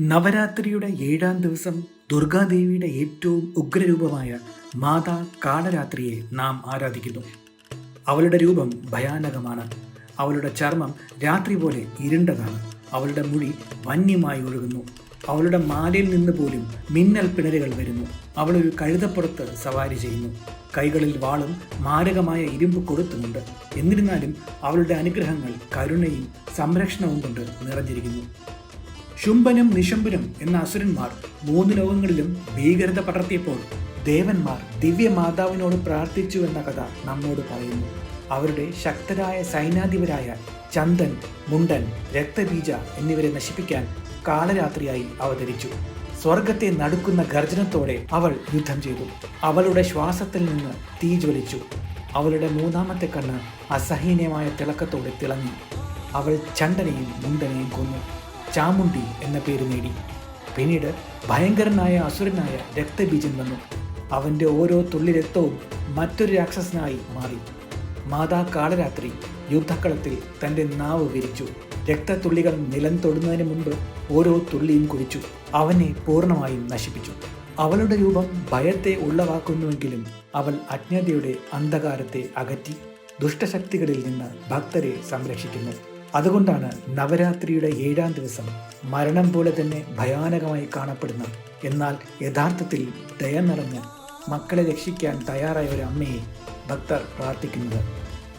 നവരാത്രിയുടെ ഏഴാം ദിവസം ദുർഗാദേവിയുടെ ഏറ്റവും ഉഗ്രരൂപമായ മാതാ കാളരാത്രിയെ നാം ആരാധിക്കുന്നു. അവളുടെ രൂപം ഭയാനകമാണ്. അവളുടെ ചർമ്മം രാത്രി പോലെ ഇരുണ്ടതാണ്. അവളുടെ മുടി വന്യമായി ഒഴുകുന്നു. അവളുടെ മാലയിൽ നിന്ന് പോലും മിന്നൽ പിണരുകൾ വരുന്നു. അവൾ ഒരു കഴുതപ്പുറത്ത് സവാരി ചെയ്യുന്നു. കൈകളിൽ വാളും മാരകമായ ഇരുമ്പ് കൊടുത്തുമുണ്ട് എന്നിരുന്നാലും അവളുടെ അനുഗ്രഹങ്ങൾ കരുണയും സംരക്ഷണവും കൊണ്ട് നിറഞ്ഞിരിക്കുന്നു. ശുംഭനും നിശംബനും എന്ന അസുരന്മാർ മൂന്ന് ലോകങ്ങളിലും ഭീകരത പടർത്തിയപ്പോൾ ദേവന്മാർ ദിവ്യമാതാവിനോട് പ്രാർത്ഥിച്ചു എന്ന കഥ നമ്മോട് പറയുന്നു. അവരുടെ ശക്തരായ സൈനാധിപരായ ചന്ദൻ മുണ്ടൻ രക്തബീജ എന്നിവരെ നശിപ്പിക്കാൻ കാളരാത്രിയായി അവതരിച്ചു. സ്വർഗത്തെ നടുക്കുന്ന ഗർജനത്തോടെ അവൾ യുദ്ധം ചെയ്തു. അവളുടെ ശ്വാസത്തിൽ നിന്ന് തീ ജ്വലിച്ചു. അവളുടെ മൂന്നാമത്തെ കണ്ണ് അസഹനീയമായ തിളക്കത്തോടെ തിളങ്ങി. അവൾ ചണ്ടനെയും മുണ്ടനെയും കൊന്നു. ചാമുണ്ടി എന്ന പേര് നേടി. പിന്നീട് ഭയങ്കരനായ അസുരനായ രക്തബീജൻ വന്നു. അവന്റെ ഓരോ തുള്ളി രക്തവും മറ്റൊരു രാക്ഷസനായി മാറി. മാതാ കാളരാത്രി യുദ്ധക്കളത്തിൽ തന്റെ നാവ് വിരിച്ചു. രക്തത്തുള്ളികൾ നിലം തൊടുന്നതിന് മുമ്പ് ഓരോ തുള്ളിയും കുടിച്ചു അവനെ പൂർണമായും നശിപ്പിച്ചു. അവളുടെ രൂപം ഭയത്തെ ഉള്ളവാക്കുന്നുവെങ്കിലും അവൾ അജ്ഞതയുടെ അന്ധകാരത്തെ അകറ്റി ദുഷ്ടശക്തികളിൽ നിന്ന് ഭക്തരെ സംരക്ഷിക്കുന്നു. അതുകൊണ്ടാണ് നവരാത്രിയുടെ ഏഴാം ദിവസം മരണം പോലെ തന്നെ ഭയാനകമായി കാണപ്പെടുന്ന എന്നാൽ യഥാർത്ഥത്തിൽ ദയ നിറഞ്ഞ മക്കളെ രക്ഷിക്കാൻ തയ്യാറായ ഒരു അമ്മയെ ഭക്തർ പ്രാർത്ഥിക്കുന്നത്.